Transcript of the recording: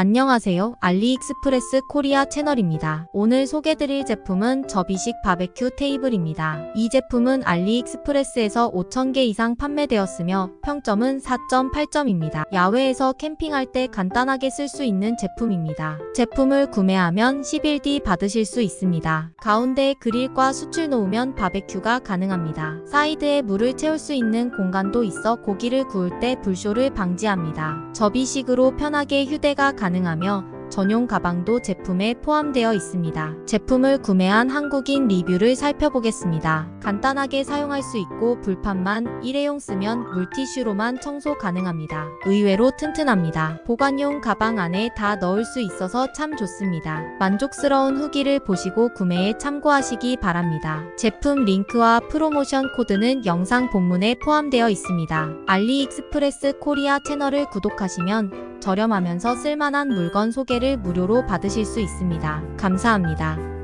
안녕하세요. 알리익스프레스 코리아 채널입니다. 오늘 소개드릴 제품은 접이식 바베큐 테이블입니다. 이 제품은 알리익스프레스에서 5,000개 이상 판매되었으며 평점은 4.8점입니다. 야외에서 캠핑할 때 간단하게 쓸 수 있는 제품입니다. 제품을 구매하면 10일 뒤 받으실 수 있습니다. 가운데에 그릴과 숯을 놓으면 바베큐가 가능합니다. 사이드에 물을 채울 수 있는 공간도 있어 고기를 구울 때 불쇼를 방지합니다. 접이식으로 편하게 휴대가 가능하며 전용 가방도 제품에 포함되어 있습니다. 제품을 구매한 한국인 리뷰를 살펴보겠습니다. 간단하게 사용할 수 있고 불판만 일회용 쓰면 물티슈로만 청소 가능합니다. 의외로 튼튼합니다. 보관용 가방 안에 다 넣을 수 있어서 참 좋습니다. 만족스러운 후기를 보시고 구매에 참고하시기 바랍니다. 제품 링크와 프로모션 코드는 영상 본문에 포함되어 있습니다. 알리익스프레스 코리아 채널을 구독하시면 저렴하면서 쓸만한 물건 소개를 무료로 받으실 수 있습니다. 감사합니다.